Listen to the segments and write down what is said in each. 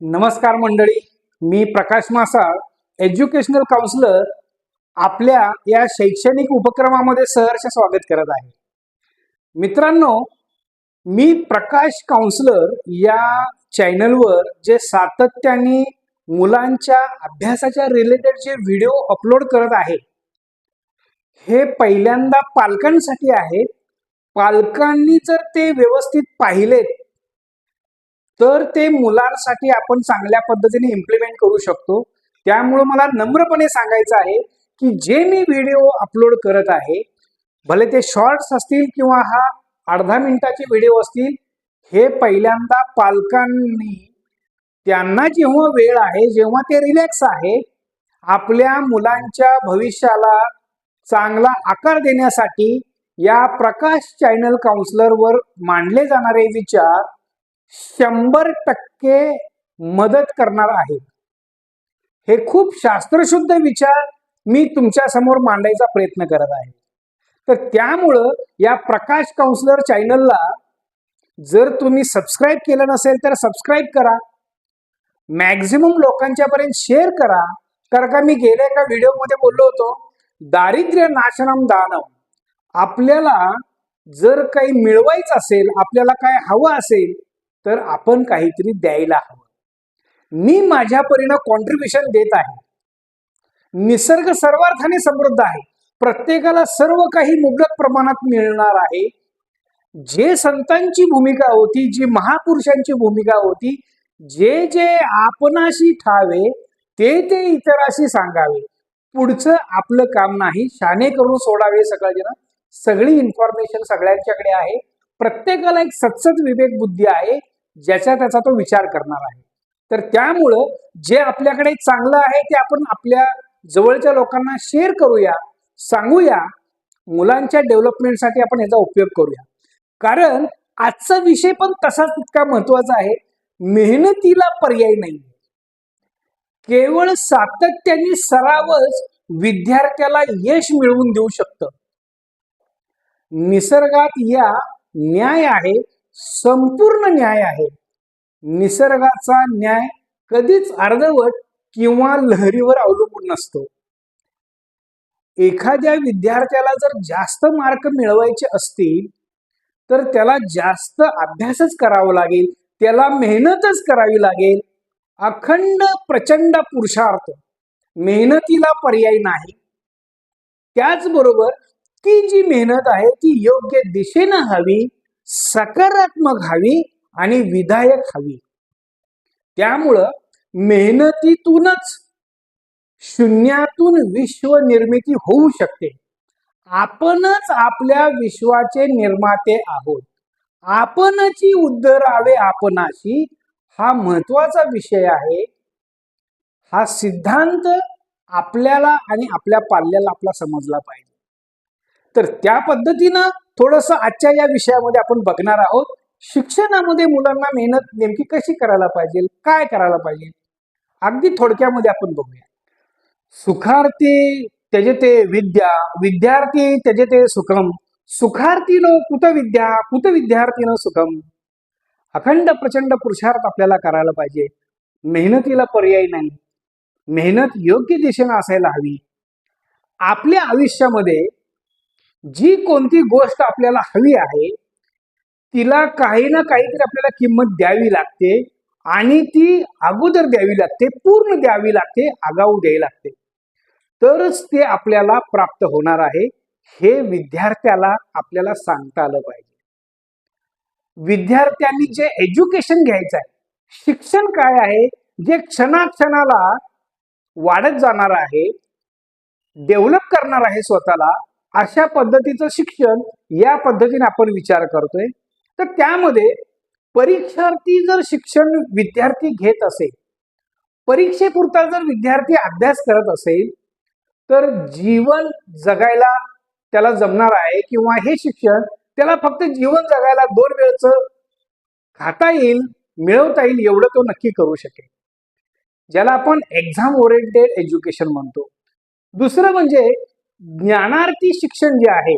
नमस्कार मंडळी. मी प्रकाश मासाळ educational counsellor आपल्या या शैक्षणिक उपक्रमामध्ये सहर्ष स्वागत करत आहे. मित्रांनो मी प्रकाश काउन्सिलर या चॅनलवर जे सातत्याने मुलांच्या अभ्यासाच्या रिलेटेड जे व्हिडिओ अपलोड करत आहे हे पहिल्यांदा पालकांसाठी आहे. पालकांनी जर ते व्यवस्थित पाहिलेत तर ते मुलांसाठी आपण चांगल्या पद्धतीने इम्प्लिमेंट करू शकतो. त्यामुळं मला नम्रपणे सांगायचं आहे की जे मी व्हिडिओ अपलोड करत आहे भले ते शॉर्ट्स असतील किंवा हा अर्धा मिनिटाचे व्हिडिओ असतील हे पहिल्यांदा पालकांनी त्यांना जेव्हा वेळ आहे जेव्हा ते रिलॅक्स आहे आपल्या मुलांच्या भविष्याला चांगला आकार देण्यासाठी या प्रकाश चॅनल काउन्सिलरवर मांडले जाणारे विचार शंभर टक्के मदत करणार आहे. हे खूप शास्त्रशुद्ध विचार मी तुमच्यासमोर मांडायचा प्रयत्न करत आहे. तर त्यामुळं या प्रकाश काउन्सिलर चॅनलला जर तुम्ही सबस्क्राईब केलं नसेल तर सबस्क्राईब करा. मॅक्झिमम लोकांच्यापर्यंत शेअर करा. कारण का मी गेल्या एका व्हिडिओमध्ये बोललो होतो दारिद्र्य नाशनम दानव आपल्याला जर काही मिळवायचं असेल आपल्याला काय हवं असेल तर आपण काहीतरी द्यायला हवं. मी माझ्या परीनं कॉन्ट्रीब्युशन देत आहे. निसर्ग सर्वार्थाने समृद्ध आहे. प्रत्येकाला सर्व काही मुबलक प्रमाणात मिळणार आहे. जे संतांची भूमिका होती जी महापुरुषांची भूमिका होती जे जे आपणाशी ठावे ते ते इतराशी सांगावे. पुढचं आपलं काम नाही. शाने करून सोडावे सगळ्याजण सगळी इन्फॉर्मेशन सगळ्यांच्याकडे आहे. प्रत्येकाला एक सत्सत विवेक बुद्धी आहे. ज्याचा त्याचा तो विचार करणार आहे. तर त्यामुळं जे आपल्याकडे चांगलं आहे ते आपण आपल्या जवळच्या लोकांना शेअर करूया सांगूया मुलांच्या डेव्हलपमेंटसाठी आपण याचा उपयोग करूया. कारण आजचा विषय पण तसाच इतका महत्त्वाचा आहे. मेहनतीला पर्याय नाही केवळ सातत्याने सरावच विद्यार्थ्याला यश मिळवून देऊ शकतं. निसर्गात या न्याय आहे. संपूर्ण न्याय आहे. निसर्गाचा न्याय कधीच अर्धवट किंवा लहरीवर अवलंबून नसतो. एखाद्या विद्यार्थ्याला जर जास्त मार्क मिळवायचे असतील तर त्याला जास्त अभ्यासच करावा लागेल त्याला मेहनतच करावी लागेल. अखंड प्रचंड पुरुषार्थ मेहनतीला पर्याय नाही. त्याचबरोबर ती जी मेहनत आहे ती योग्य दिशेनं हवी सकारात्मक हवी आणि विधायक हवी. त्यामुळं मेहनतीतूनच शून्यातून विश्व निर्मिती होऊ शकते. आपणच आपल्या विश्वाचे निर्माते आहोत. आपणची उद्धरावे आपणाशी. हा महत्त्वाचा विषय आहे. हा सिद्धांत आपल्याला आणि आपल्या पाल्याला आपला समजला पाहिजे. तर त्या पद्धतीनं थोडस आजच्या या विषयामध्ये आपण बघणार आहोत. शिक्षणामध्ये मुलांना मेहनत नेमकी कशी करायला पाहिजे? काय करायला पाहिजे? अगदी थोडक्यामध्ये आपण बघूया. सुखार्थी त्याचे ते विद्या विद्यार्थी त्याचे ते सुखम. सुखार्थी नो कुत विद्या कुत विद्यार्थी सुखम? अखंड प्रचंड पुरुषार्थ आपल्याला करायला पाहिजे. मेहनतीला पर्याय नाही. मेहनत योग्य दिशेनं असायला हवी. आपल्या आयुष्यामध्ये जी कोणती गोष्ट आपल्याला हवी आहे तिला काही ना काहीतरी आपल्याला किंमत द्यावी लागते आणि ती अगोदर द्यावी लागते पूर्ण द्यावी लागते आगाऊ द्यावी लागते. तरच ते आपल्याला प्राप्त होणार आहे हे विद्यार्थ्याला आपल्याला सांगता आलं पाहिजे. विद्यार्थ्यांनी जे एज्युकेशन घ्यायचं आहे शिक्षण काय आहे जे क्षणाक्षणाला वाढत जाणार आहे डेव्हलप करणार आहे स्वतःला अशा पद्धतीचं शिक्षण या पद्धतीने आपण विचार करतोय. तर त्यामध्ये परीक्षार्थी जर शिक्षण विद्यार्थी घेत असेल परीक्षेपुरता जर विद्यार्थी अभ्यास करत असेल तर जीवन जगायला त्याला जमणार आहे किंवा हे शिक्षण त्याला फक्त जीवन जगायला दोन वेळचं खाता येईल मिळवता येईल एवढं तो नक्की करू शकेल. ज्याला आपण एक्झाम ओरिएंटेड एज्युकेशन म्हणतो. दुसरं म्हणजे ज्ञानार्थी शिक्षण जे आहे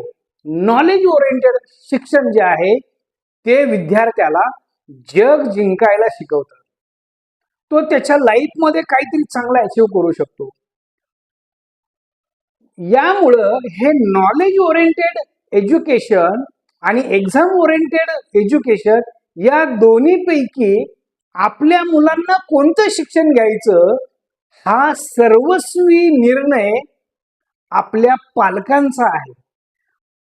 नॉलेज ओरिएंटेड शिक्षण जे आहे ते विद्यार्थ्याला जग जिंकायला शिकवतात तो त्याच्या लाईफमध्ये काहीतरी चांगला अचीव करू शकतो. यामुळं हे नॉलेज ओरिएंटेड एज्युकेशन आणि एक्झाम ओरिएंटेड एज्युकेशन या दोन्हीपैकी आपल्या मुलांना कोणतं शिक्षण घ्यायचं हा सर्वस्वी निर्णय आपल्या पालकांचा आहे.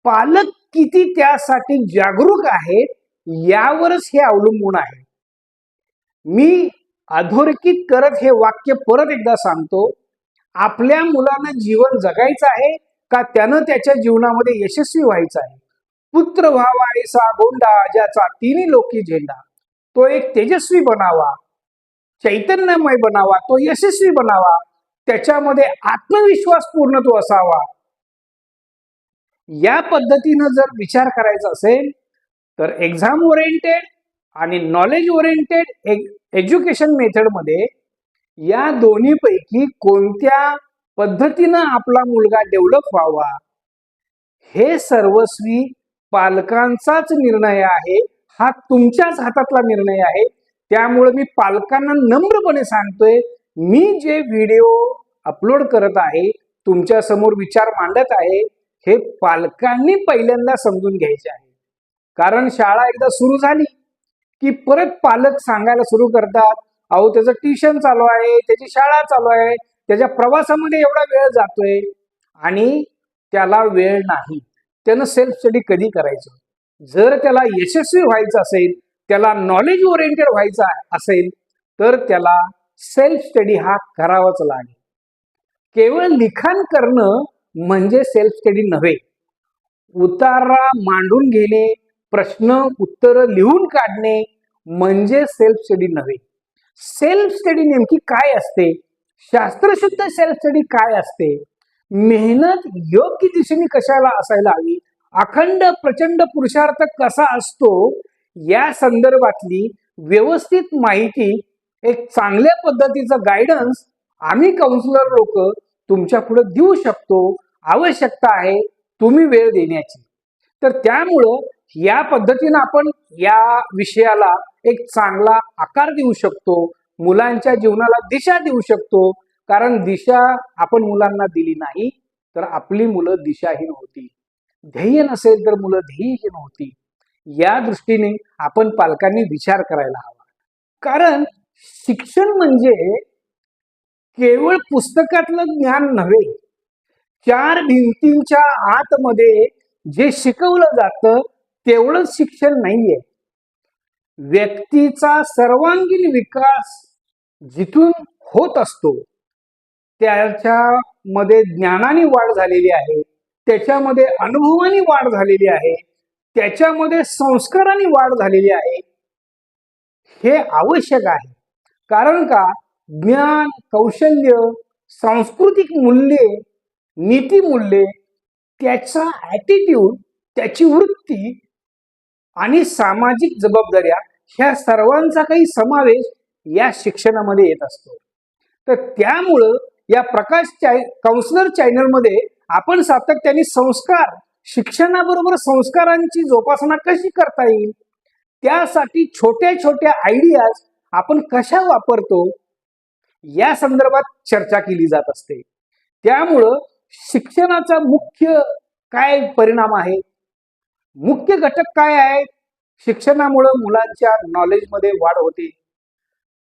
पालक किती त्यासाठी जागरूक आहेत यावरच हे अवलंबून आहे. मी अधोरेखित करत हे वाक्य परत एकदा सांगतो. आपल्या मुलांना जीवन जगायचं आहे का त्यानं त्याच्या जीवनामध्ये यशस्वी व्हायचं आहे? पुत्र व्हावा ऐसा गोंडा ज्याचा तिन्ही लोकी झेंडा. तो एक तेजस्वी बनावा चैतन्यमय बनावा तो यशस्वी बनावा. त्याच्यामध्ये आत्मविश्वास पूर्ण तो असावा. या पद्धतीनं जर विचार करायचा असेल तर एक्झाम ओरिएंटेड आणि नॉलेज ओरिएंटेड एज्युकेशन मेथडमध्ये या दोन्हीपैकी कोणत्या पद्धतीनं आपला मुलगा डेव्हलप व्हावा हे सर्वस्वी पालकांचाच निर्णय आहे हा तुमच्याच हातातला निर्णय आहे. त्यामुळे मी पालकांना नम्रपणे सांगतोय मी जे व्हिडिओ अपलोड करत आहे तुमच्यासमोर विचार मांडत आहे हे पालकांनी पहिल्यांदा समजून घ्यायचे आहे. कारण शाळा एकदा सुरू झाली की परत पालक सांगायला सुरू करतात अहो त्याचं ट्युशन चालू आहे त्याची शाळा चालू आहे त्याच्या प्रवासामध्ये एवढा वेळ जातोय. आणि त्याला वेळ नाही. त्यानं सेल्फ स्टडी कधी करायचं? जर त्याला यशस्वी व्हायचं असेल त्याला नॉलेज ओरिएंटेड व्हायचं असेल तर त्याला सेल्फ स्टडी हा करावाच लागेल. केवळ लिखाण करणं म्हणजे सेल्फ स्टडी नव्हे. उतारा मांडून घेणे प्रश्न उत्तर लिहून काढणे म्हणजे सेल्फ स्टडी नव्हे. सेल्फ स्टडी नेमकी काय असते? शास्त्रशुद्ध सेल्फ स्टडी काय असते? मेहनत योग्य दिशेने कशाला असायला हवी? अखंड प्रचंड पुरुषार्थ कसा असतो? या संदर्भातली व्यवस्थित माहिती एक चांगल्या पद्धतीचं गायडन्स आम्ही काउन्सिलर लोक तुमच्यापुढे देऊ शकतो. आवश्यकता आहे तुम्ही वेळ देण्याची. तर त्यामुळं या पद्धतीनं आपण या विषयाला एक चांगला आकार देऊ शकतो. मुलांच्या जीवनाला दिशा देऊ शकतो. कारण दिशा आपण मुलांना दिली नाही तर आपली मुलं दिशाहीन होती ध्येय नसेल तर मुलं ध्येयहीन होती या दृष्टीने आपण पालकांनी विचार करायला हवा. कारण शिक्षण म्हणजे केवळ पुस्तकातलं ज्ञान नव्हे चार भिंतींच्या आतमध्ये जे शिकवलं जातं तेवढंच शिक्षण नाहीये. व्यक्तीचा सर्वांगीण विकास जिथून होत असतो त्याच्यामध्ये ज्ञानाने वाढ झालेली आहे त्याच्यामध्ये अनुभवाने वाढ झालेली आहे त्याच्यामध्ये संस्काराने वाढ झालेली आहे हे आवश्यक आहे. कारण का? ज्ञान कौशल्य सांस्कृतिक मूल्ये नीतीमूल्ये त्याचा ॲटिट्यूड त्याची वृत्ती आणि सामाजिक जबाबदाऱ्या ह्या सर्वांचा काही समावेश या शिक्षणामध्ये येत असतो. तर त्यामुळं या प्रकाश चाय काउन्सलर चॅनलमध्ये आपण सातत्याने संस्कार शिक्षणाबरोबर संस्कारांची जोपासना कशी करता येईल? त्यासाठी छोट्या छोट्या आयडियाज आपण कशा वापरतो? या संदर्भात चर्चा केली जात असते. त्यामुळं शिक्षणाचा मुख्य काय परिणाम आहे? मुख्य घटक काय आहे शिक्षणामुळं मुलांच्या नॉलेजमध्ये वाढ होते.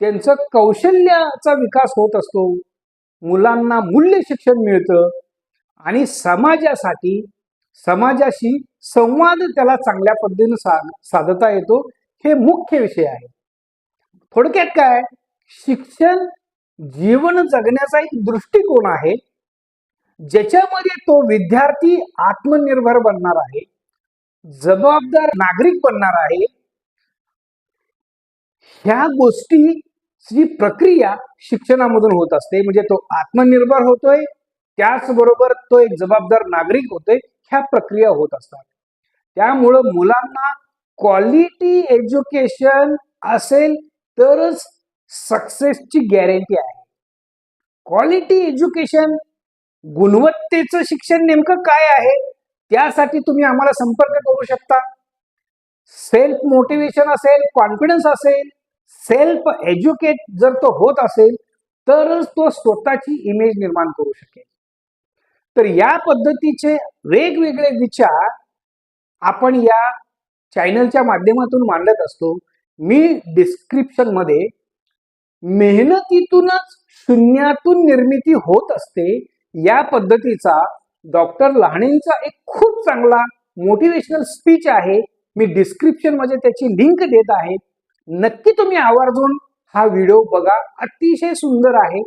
त्यांचं कौशल्याचा विकास होत असतो. मुलांना मूल्य शिक्षण मिळतं आणि समाजासाठी समाजाशी संवाद त्याला चांगल्या पद्धतीने सा साधता येतो हे मुख्य विषय आहे. थोडक्यात काय? शिक्षण जीवन जगण्याचा एक दृष्टिकोन आहे ज्याच्यामध्ये तो विद्यार्थी आत्मनिर्भर बनणार आहे जबाबदार नागरिक बनणार आहे. ह्या गोष्टीची प्रक्रिया शिक्षणामधून होत असते म्हणजे तो आत्मनिर्भर होतोय त्याचबरोबर तो एक जबाबदार नागरिक होतोय ह्या प्रक्रिया होत असतात. त्यामुळं मुलांना क्वालिटी एज्युकेशन असेल तरच सक्सेसची गॅरंटी आहे. क्वालिटी एज्युकेशन गुणवत्तेचं शिक्षण नेमकं काय आहे त्यासाठी तुम्ही आम्हाला संपर्क करू शकता. सेल्फ मोटिवेशन असेल कॉन्फिडन्स असेल सेल्फ एज्युकेट जर तो होत असेल तरच तो स्वतःची इमेज निर्माण करू शकेल. तर या पद्धतीचे वेगवेगळे विचार आपण या चॅनलच्या माध्यमातून मांडत असतो. मी डिस्क्रिप्शनमध्ये मेहनतीतूनच शून्यातून निर्मिती होत असते या पद्धतीचा डॉक्टर लहाणेंचा एक खूप चांगला मोटिवेशनल स्पीच आहे. मी डिस्क्रिप्शनमध्ये त्याची लिंक देत आहे. नक्की तुम्ही आवर्जून हा व्हिडिओ बघा. अतिशय सुंदर आहे.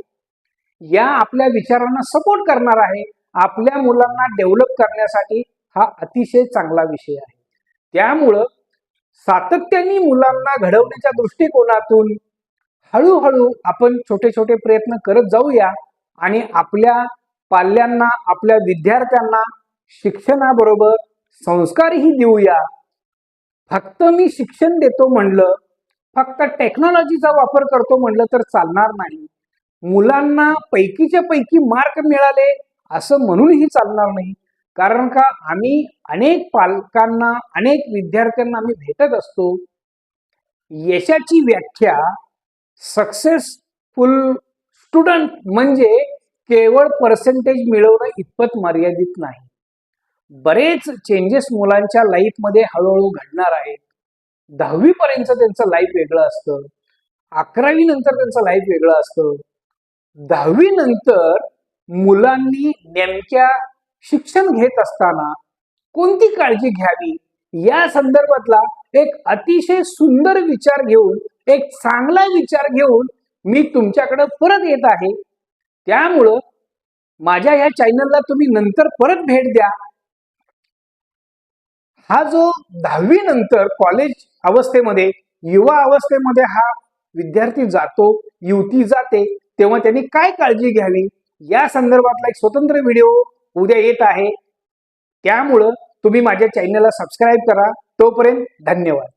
या आपल्या विचारांना सपोर्ट करणार आहे. आपल्या मुलांना डेव्हलप करण्यासाठी हा अतिशय चांगला विषय आहे. त्यामुळं सातत्याने मुलांना घडवण्याच्या दृष्टिकोनातून हळूहळू आपण छोटे छोटे प्रयत्न करत जाऊया आणि आपल्या पाल्यांना आपल्या विद्यार्थ्यांना शिक्षणाबरोबर संस्कारही देऊया. फक्त मी शिक्षण देतो म्हणलं फक्त टेक्नॉलॉजीचा वापर करतो म्हणलं तर चालणार नाही. मुलांना पैकीच्या पैकी मार्क मिळाले असं म्हणूनही चालणार नाही. कारण का आम्ही अनेक पालकांना अनेक विद्यार्थ्यांना आम्ही भेटत असतो. यशाची व्याख्या सक्सेसफुल स्टुडंट म्हणजे केवळ पर्सेंटेज मिळवणं इतपत मर्यादित नाही. बरेच चेंजेस मुलांच्या लाईफमध्ये हळूहळू घडणार आहेत. दहावी पर्यंत त्यांचं लाईफ वेगळं असतं. अकरावी नंतर त्यांचं लाईफ वेगळं असतं. दहावी नंतर मुलांनी नेमक्या शिक्षण घेत असताना कोणती काळजी घ्यावी? या संदर्भातला एक अतिशय सुंदर विचार घेऊन एक चांगला विचार घेऊन मी तुमच्याकडे परत येत आहे. त्यामुळं माझ्या या चॅनलला तुम्ही नंतर परत भेट द्या. हा जो दहावी नंतर कॉलेज अवस्थेमध्ये युवा अवस्थेमध्ये हा विद्यार्थी जातो युवती जाते तेव्हा त्यांनी काय काळजी घ्यावी? या संदर्भातला एक स्वतंत्र व्हिडिओ उद्या येत आहे. त्यामुळं तुम्ही माझ्या चॅनलला सबस्क्राईब करा. तोपर्यंत धन्यवाद.